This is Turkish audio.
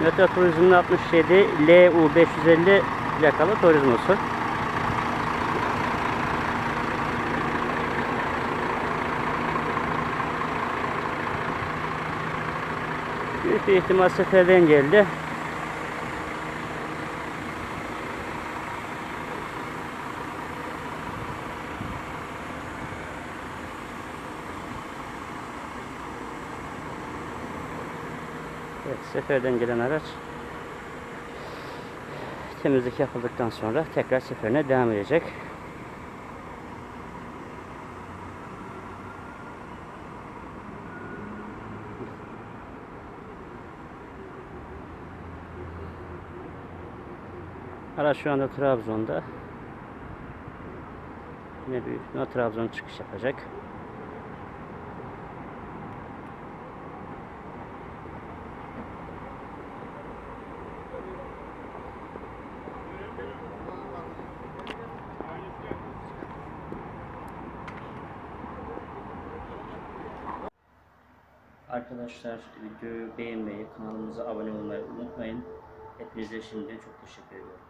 Meta Turizm'in 67 LU 550 plakalı Turizmosu. Büyük bir ihtimal seferden geldi. Evet, seferden gelen araç temizlik yapıldıktan sonra tekrar seferine devam edecek. Araç şu anda Trabzon'da. Yine büyük Trabzon çıkış yapacak. Arkadaşlar videoyu beğenmeyi, kanalımıza abone olmayı unutmayın. Hepinize şimdiden çok teşekkür ediyorum.